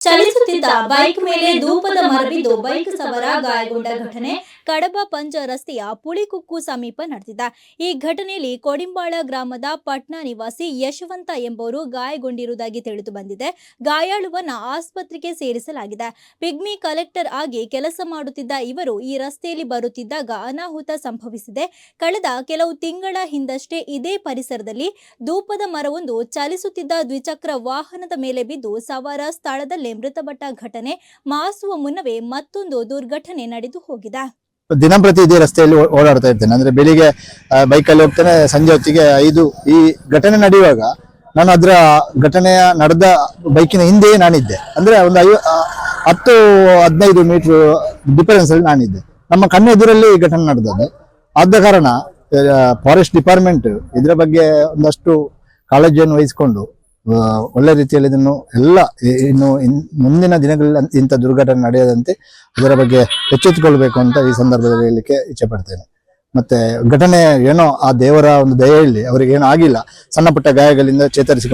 ಚಲಿಸುತ್ತಿದ್ದ bike ಮೇಲೆ ಧೂಪದ ಮರಬಿದ್ದು bike ಸವಾರ ಗಾಯಗೊಂಡ ಘಟನೆ ಕಡಬ ಪಂಜ ರಸ್ತೆಯ ಪುಳಿಕುಕ್ಕು ಸಮೀಪ ನಡೆದಿದೆ. ಈ ಘಟನೆಯಲ್ಲಿ ಕೊಡಿಂಬಾಳ ಗ್ರಾಮದ ಪಟ್ನಾ ನಿವಾಸಿ ಯಶವಂತ ಎಂಬವರು ಗಾಯಗೊಂಡಿರುವುದಾಗಿ ತಿಳಿದು ಬಂದಿದೆ. ಗಾಯಾಳುವನ್ನ ಆಸ್ಪತ್ರೆಗೆ ಸೇರಿಸಲಾಗಿದೆ. ಪಿಗ್ಮಿ ಕಲೆಕ್ಟರ್ ಆಗಿ ಕೆಲಸ ಮಾಡುತ್ತಿದ್ದ ಇವರು ಈ ರಸ್ತೆಯಲ್ಲಿ ಬರುತ್ತಿದ್ದಾಗ ಅನಾಹುತ ಸಂಭವಿಸಿದೆ. ಕಳೆದ ಕೆಲವು ತಿಂಗಳ ಹಿಂದಷ್ಟೇ ಇದೇ ಪರಿಸರದಲ್ಲಿ ಧೂಪದ ಮರವೊಂದು ಚಲಿಸುತ್ತಿದ್ದ ದ್ವಿಚಕ್ರ ವಾಹನದ ಮೇಲೆ ಬಿದ್ದು ಸವಾರ ಸ್ಥಳದಲ್ಲೇ ಮೃತಪಟ್ಟ ಘಟನೆ ಮಾಸುವ ಮುನ್ನವೇ ಮತ್ತೊಂದು ದುರ್ಘಟನೆ ನಡೆದು ಹೋಗಿದೆ. ದಿನಂಪ್ರತಿ ಇದೇ ರಸ್ತೆಯಲ್ಲಿ ಓಡಾಡ್ತಾ ಇರ್ತೇನೆ. ಅಂದ್ರೆ ಬೆಳಿಗ್ಗೆ ಬೈಕಲ್ಲಿ ಹೋಗ್ತೇನೆ, ಸಂಜೆ ಹೊತ್ತಿಗೆ ಐದು. ಈ ಘಟನೆ ನಡೆಯುವಾಗ ನಾನು ಅದರ ಘಟನೆಯ ನಡೆದ ಬೈಕಿನ ಹಿಂದೆಯೇ ನಾನಿದ್ದೆ. ಅಂದ್ರೆ ಒಂದು ಐವ ಹತ್ತು, ಹದಿನೈದು ಮೀಟರ್ ಡಿಫರೆನ್ಸ್ ಅಲ್ಲಿ ನಾನಿದ್ದೆ. ನಮ್ಮ ಕಣ್ಣೆದುರಲ್ಲಿ ಈ ಘಟನೆ ನಡೆದದ್ದು. ಆದ ಕಾರಣ ಫಾರೆಸ್ಟ್ ಡಿಪಾರ್ಟ್ಮೆಂಟ್ ಇದರ ಬಗ್ಗೆ ಒಂದಷ್ಟು ಕಾಳಜಿಯನ್ನು ವಹಿಸಿಕೊಂಡು ಒಳ್ಳೆ ರೀತಿಯಲ್ಲಿ ಇದನ್ನು ಎಲ್ಲ ಇನ್ನು ಇನ್- ಮುಂದಿನ ದಿನಗಳಲ್ಲಿ ಇಂಥ ದುರ್ಘಟನೆ ನಡೆಯದಂತೆ ಇದರ ಬಗ್ಗೆ ಎಚ್ಚೆತ್ತುಕೊಳ್ಬೇಕು ಅಂತ ಈ ಸಂದರ್ಭದಲ್ಲಿ ಹೇಳಲಿಕ್ಕೆ ಇಚ್ಛೆ ಪಡ್ತೇನೆ. ಮತ್ತೆ ಘಟನೆ ಏನೋ ಆ ದೇವರ ಒಂದು ದಯ ದಯೆಯಲ್ಲಿ ಅವರಿಗೆ ಏನೂ ಆಗಿಲ್ಲ. ಸಣ್ಣ ಪುಟ್ಟ ಗಾಯಗಳಿಂದ ಚೇತರಿಸಿ